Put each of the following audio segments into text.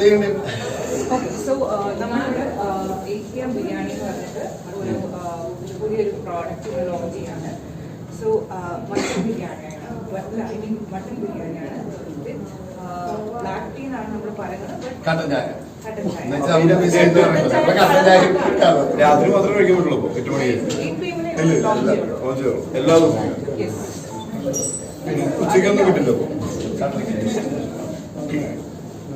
ചെയ്യണ്ടേ? സോ നമ്മളിവിടെ A K M biryani പറഞ്ഞിട്ട് ഒരു uh, പുതിയൊരു പ്രോഡക്റ്റ് ലോഞ്ച് ചെയ്യാണ്. സോ മട്ടൺ ബിരിയാണിയാണ്. ഐ മീൻ മട്ടൺ ബിരിയാണിയാണ്. ബ്ലാക്ക് ടീ എന്നാണ് നമ്മൾ പറയുന്നത് കട്ടൻ ചായ. രാത്രി മാത്രമേ കഴിക്കാൻ പറ്റുള്ളൂ എട്ട് മണി 8 PM ന് ഇല്ല, launch ഇല്ല, ചെയ്യുള്ളൂ. launch ചെയ്യണം. എല്ലാ ദിവസവും. ഉച്ചയ്ക്കൊന്നും കിട്ടില്ല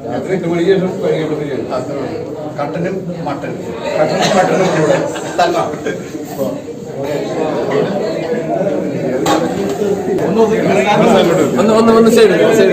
രാത്രി എട്ട് മണിക്ക് ശേഷം ഉള്ളൂ. കട്ടനും മട്ടനും കട്ടനും മട്ടനും കൂടെ ഒന്ന് ഒന്ന് ഒന്ന് സൈഡ് സൈഡ്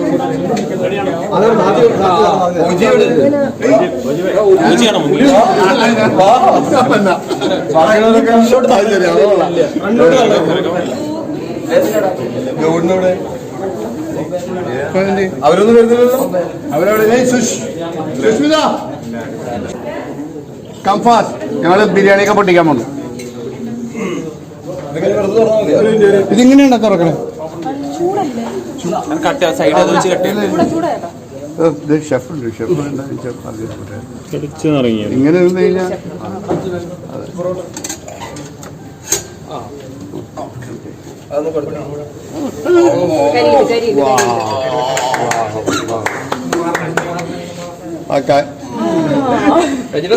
ഗവൺമെന്റ് അവരൊന്നും വരുന്നില്ലല്ലോ അവരവിടെ "ഏയ് സുഷ്, സുഷ്മിത കംഫാസ് ഞങ്ങൾ ബിരിയാണി ഒക്കെ പൊട്ടിക്കാൻ പോണു ഇതിങ്ങനെയാണ് തുറക്കണേ കട്ട് സൈഡ് അത് വെച്ച് കട്ട് ഷെഫ് ഉണ്ട് ഷെഫ് കടിച്ചു തുടങ്ങിയ ഇങ്ങനെ ഇരുന്ന് കഴിഞ്ഞാൽ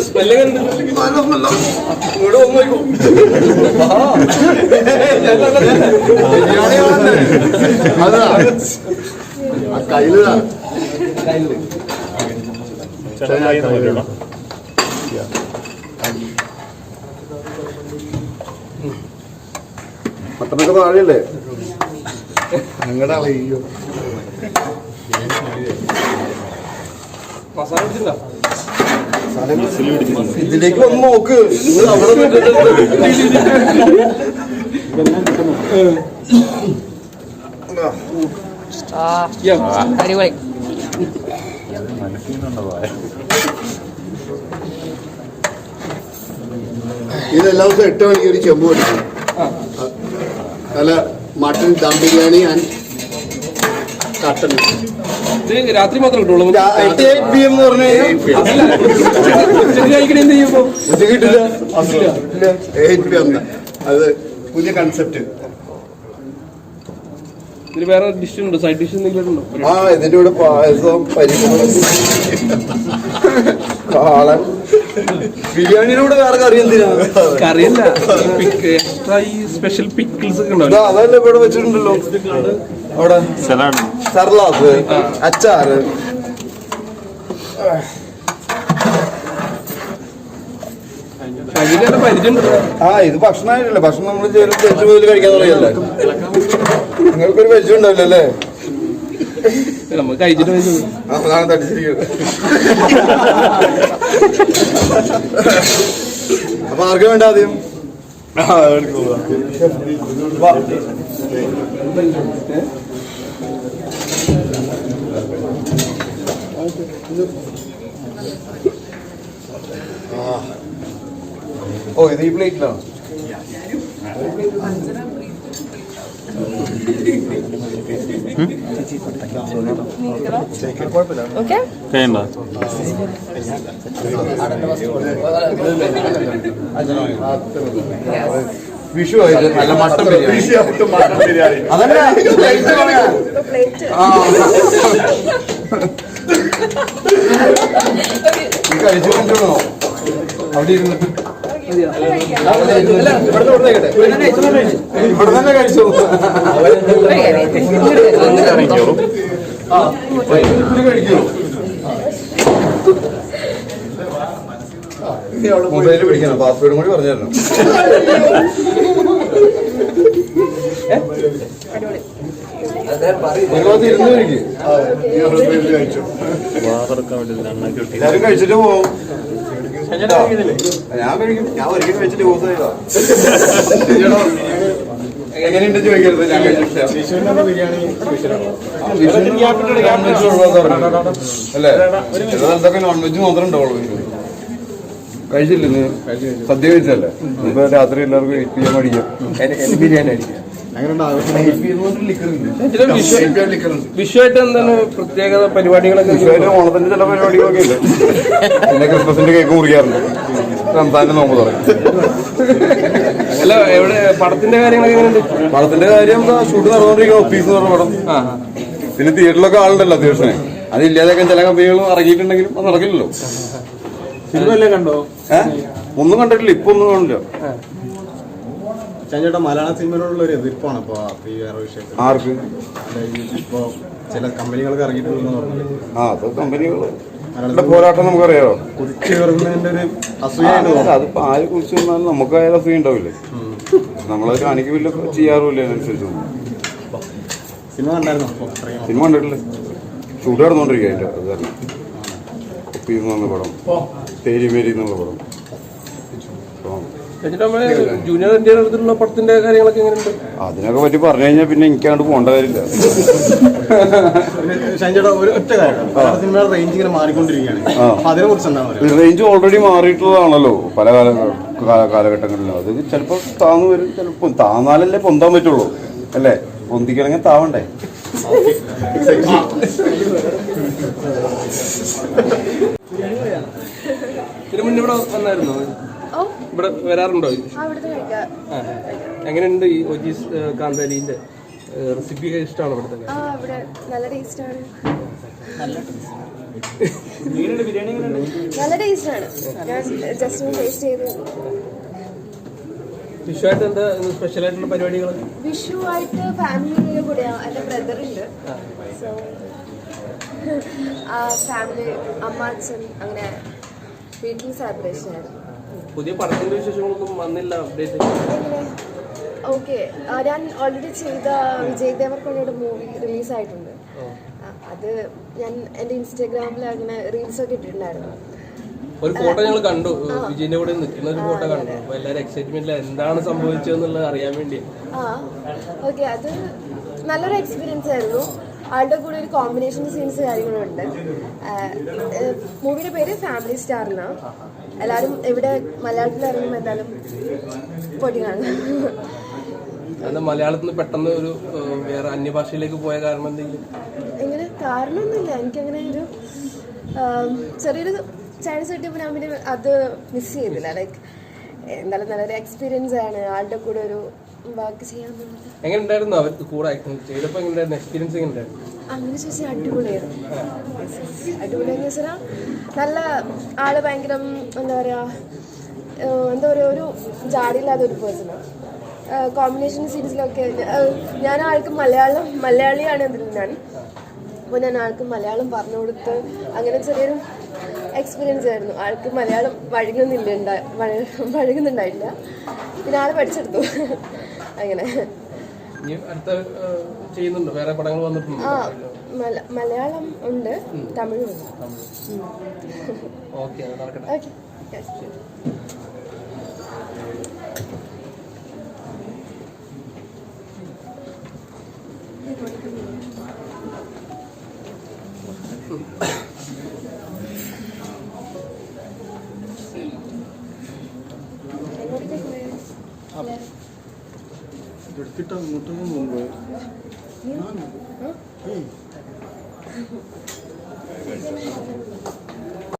സ്മെല്ല് കണ്ടു. അതാ. ആ കയ്യിലാ മട്ടനൊക്കെ താഴെയല്ലേ? ഞങ്ങളുടെ അയ്യോ ഇതിലേക്ക് വന്ന് നോക്ക്. അവിടെ അടിപൊളി. ഇത് എല്ലാ ദിവസവും എട്ട് മണിക്ക് ഒരു ചെമ്പ് പഠിക്കും നല്ല മട്ടൺ ദം ബിരിയാണി ആൻഡ് കട്ടൻ രാത്രി മാത്രമേ കിട്ടുള്ളൂ? കിട്ടില്ല. അത് പുതിയ കൺസെപ്റ്റ് ഇതിന് വേറെ ഡിഷ് ഉണ്ടോ. സൈഡ് ഡിഷ് എന്തെങ്കിലും ഉണ്ടോ? ആ ഇതിന്റെ കൂടെ പായസം പരിപ്പും കാളൻ. ബിരിയാണിയുടെ വേറെ കറി എന്തിനാ? കറിയല്ല. എക്സ്ട്രാ ഈ സ്പെഷ്യൽ പിക്കിൾസ് ഒക്കെ ഉണ്ടല്ലോ അതല്ലേ ഇവിടെ വെച്ചിട്ടുണ്ടല്ലോ. അവിടെ. സർലാസ്. അച്ചാറ് അതിന്റെ പരിചയം ഉണ്ടോ ആ ഇത് ഭക്ഷണമായിട്ടില്ല ഭക്ഷണം നമ്മൾ ജയിച്ചു പോയി കഴിക്കാൻ തുടങ്ങിയല്ലേ? നിങ്ങൾക്കൊരു പരിചയം ഉണ്ടാവില്ല അല്ലേ നമുക്ക് കഴിച്ചിട്ട് കഴിച്ചു ആ, അതാണ് തടിച്ചിരിക്കുന്നത് അപ്പൊ ആർക്കും വേണ്ട ആദ്യം? വാ. ഓ ഇത് ഈ പ്ലേറ്റിലാണ് വിഷു ആയിട്ട് നല്ല മട്ടൻ ബിരിയാണി. അതല്ല. കഴിച്ചു കൊണ്ടിരുന്നോ അവിടെ ഇരുന്നിട്ട്. ഇവിടെ തന്നെ കഴിച്ചു ആ, ഇത് കഴിക്കൂ. മൊബൈൽ പിടിക്കണം പാസ്വേഡും കൂടി പറഞ്ഞു തരണം കഴിച്ചിട്ട് പോകും ഞാൻ കഴിക്കും. ഞാൻ ഒരിക്കലും എങ്ങനെയുണ്ട് ചോദിക്കരുത് ഞാൻ അല്ലേ? ചില സ്ഥലത്തൊക്കെ നോൺ വെജ് മാത്രമേ ഉണ്ടാവുള്ളൂ കഴിച്ചില്ല സദ്യ കഴിച്ചല്ലേ? ഇപ്പൊ രാത്രി എല്ലാവർക്കും എയ്റ്റ് പി എം അടിക്കാം ബിരിയാണി അടിക്കാം. വിഷുവായിട്ട് എന്താണ് പ്രത്യേകത പരിപാടികളൊക്കെ ഓണത്തിന്റെ ചില പരിപാടികളൊക്കെ ഉണ്ട്. പിന്നെ ക്രിസ്മസിന്റെ കേക്ക് മുറിക്കാറുണ്ട്. റംസാന്റെ നോമ്പ് തുടങ്ങി അല്ല എവിടെ പടത്തിന്റെ കാര്യങ്ങളൊക്കെ എങ്ങനെയുണ്ട്? പടത്തിന്റെ കാര്യം ഷൂട്ട് നടന്നുകൊണ്ടിരിക്കുന്ന ഓഫീസ് എന്ന് പറഞ്ഞ പടം. ആ പിന്നെ തിയേറ്ററിലൊക്കെ ആളുണ്ടല്ലോ അത്യാവശ്യം അതില്ലാതെയൊക്കെ ചില കമ്പനികളും ഇറങ്ങിയിട്ടുണ്ടെങ്കിലും അത് നടക്കില്ലല്ലോ. സിനിമ കണ്ടോ? ഒന്നും കണ്ടിട്ടില്ല ഇപ്പൊ ഒന്നും കാണില്ല ചേട്ടാ മലയാള സിനിമയോടുള്ള ഒരു എതിർപ്പാണ് ഇപ്പൊ ഈ വേറെ വിഷയത്തിൽ. ആർക്ക്? ഇപ്പൊ ചില കമ്പനികളൊക്കെ ഇറങ്ങിയിട്ടുണ്ടെന്ന് ആ അത് കമ്പനികളുടെ പോരാട്ടം നമുക്കറിയാമോ കുതിച്ചു കയറുന്നതിന്റെ ഒരു തോന്നുന്നു അതിപ്പോ ആര് കുറിച്ച് വന്നാലും നമുക്ക് അയാൾ അസൂയ ഉണ്ടാവില്ലേ? നമ്മളത് കാണിക്കില്ല ചെയ്യാറുമില്ല അതിനനുസരിച്ച്. സിനിമ കണ്ടായിരുന്നോ? സിനിമ കണ്ടിട്ടില്ല. ഷൂട്ട് നടന്നുകൊണ്ടിരിക്കുക അതിന്റെ അത് പറഞ്ഞ പടം. തേരി മേരി എന്നുള്ള പടം. ജൂനിയർ ഇന്ത്യയുടെ അടുത്തുള്ള പടത്തിന്റെ കാര്യങ്ങളൊക്കെ എങ്ങനെയുണ്ട്? അതിനൊക്കെ പറ്റി പറഞ്ഞു കഴിഞ്ഞാൽ പിന്നെ എനിക്കങ്ങോട്ട് പോകേണ്ട കാര്യമില്ല. റേഞ്ച് ഓൾറെഡി മാറിയിട്ടുള്ളതാണല്ലോ പല കാല കാല- കാലഘട്ടങ്ങളിലും. അത് ചിലപ്പോൾ താന്നു വരും ചിലപ്പോൾ താന്നാലല്ലേ പൊന്താൻ പറ്റുള്ളൂ. അല്ലേ? പൊന്തിക്കണമെങ്കിൽ താവണ്ടേ? ഇതിനു മുന്നേ ഇവിടെ വന്നായിരുന്നോ? ഇവിടെ വരാറുണ്ടോ. എങ്ങനെയുണ്ട് ഈ ഒജീസ് കാന്താരിന്റെ റെസിപ്പി ഇഷ്ടമാണോ ഇവിടുത്തെ? ആ ഇവിടെ നല്ല ടേസ്റ്റ് ആണ് നല്ല ടേസ്റ്റ് ആണ് ജസ്റ്റ് ടേസ്റ്റ് ചെയ്ത്. വിഷുവായിട്ട് എന്താ സ്പെഷ്യൽ ആയിട്ടുള്ള പരിപാടികൾ വിഷു ആയിട്ട് ഫാമിലിയുടെ കൂടെയാ. എന്റെ ബ്രദർ ഉണ്ട്. സോ ആ ഫാമിലി അമ്മ അച്ഛൻ അങ്ങനെ വീട്ടിൽ സെലിബ്രേഷൻ ആയിരുന്നു. പുതിയ പടത്തിന്റെ വിശേഷങ്ങളൊന്നും വന്നില്ല അപ്ഡേറ്റ് ഓക്കെ ഞാൻ ഓൾറെഡി ചെയ്ത വിജയ് ദേവർക്കൊണ്ടയുടെ മൂവി റിലീസ് ആയിട്ടുണ്ട്. അത് ഞാൻ എന്റെ ഇൻസ്റ്റാഗ്രാമിൽ അങ്ങനെ റീൽസ് ഒക്കെ ഇട്ടിട്ടുണ്ടായിരുന്നു. ഒരു ഫോട്ടോ ഞങ്ങൾ കണ്ടു. വിജയന്റെ കൂടെ നിൽക്കുന്ന ഒരു ഫോട്ടോ കണ്ടു. അപ്പൊ എല്ലാവരും എക്സൈറ്റ്മെന്റിൽ എന്താണ് സംഭവിച്ചതെന്നുള്ളത് അറിയാൻ വേണ്ടി. ആ ഓക്കെ അത് നല്ലൊരു എക്സ്പീരിയൻസ് ആയിരുന്നു. ആളുടെ കൂടെ ഒരു കോമ്പിനേഷൻ സീൻസ് കാര്യങ്ങളുണ്ട്. മൂവിയുടെ പേര് ഫാമിലി സ്റ്റാർ എന്നാണ് എല്ലാവരും ഇവിടെ മലയാളത്തിൽ ഇറങ്ങുമ്പോൾ എന്തായാലും പൊടി കാണും. അത് മലയാളത്തിൽ നിന്ന് പെട്ടെന്ന് ഒരു വേറെ അന്യഭാഷയിലേക്ക് പോയ കാരണം എന്തെങ്കിലും? എങ്ങനെ കാരണമൊന്നുമില്ല. എനിക്കങ്ങനെ ഒരു ചെറിയൊരു ചാൻസ് കിട്ടിയപ്പോൾ ഞാൻ പിന്നെ അത് മിസ് ചെയ്തില്ല. ലൈക്ക് എന്തായാലും നല്ലൊരു എക്സ്പീരിയൻസ് ആണ്. ആളുടെ കൂടെ ഒരു വർക്ക് ചെയ്യാൻ തോന്നുന്നത് എങ്ങനെ ഉണ്ടായിരുന്നു അവർക്ക് കൂടെ ചെയ്തപ്പോൾ എങ്ങനെ ഉണ്ടായിരുന്നു എക്സ്പീരിയൻസ് എങ്ങനെ ഉണ്ടായിരുന്നു അങ്ങനെ ചോദിച്ചാൽ അടിപൊളിയായിരുന്നു. അടിപൊളിയെന്ന് വെച്ചാൽ നല്ല ആൾ ഭയങ്കര എന്താ പറയാ എന്താ പറയുക ഒരു ജാടിയില്ലാത്ത ഒരു പേഴ്സണാണ് കോമ്പിനേഷൻ സീരീസിലൊക്കെ ഞാൻ ആൾക്ക് മലയാളം മലയാളിയാണ് എന്തിനാണ് ഞാൻ. അപ്പോൾ ഞാൻ ആൾക്ക് മലയാളം പറഞ്ഞു കൊടുത്ത് അങ്ങനെ ചെറിയൊരു എക്സ്പീരിയൻസ് ആയിരുന്നു. ആൾക്ക് മലയാളം വഴങ്ങുന്നില്ല വഴങ്ങുന്നുണ്ടായില്ല. പിന്നെ ആൾ പഠിച്ചെടുത്തു. അങ്ങനെ. ആ മലയാളം ഉണ്ട് തമിഴും ഉണ്ട്. ഓക്കെ എടുത്തിട്ട് അങ്ങോട്ടൊന്നും മുമ്പ് ഞാൻ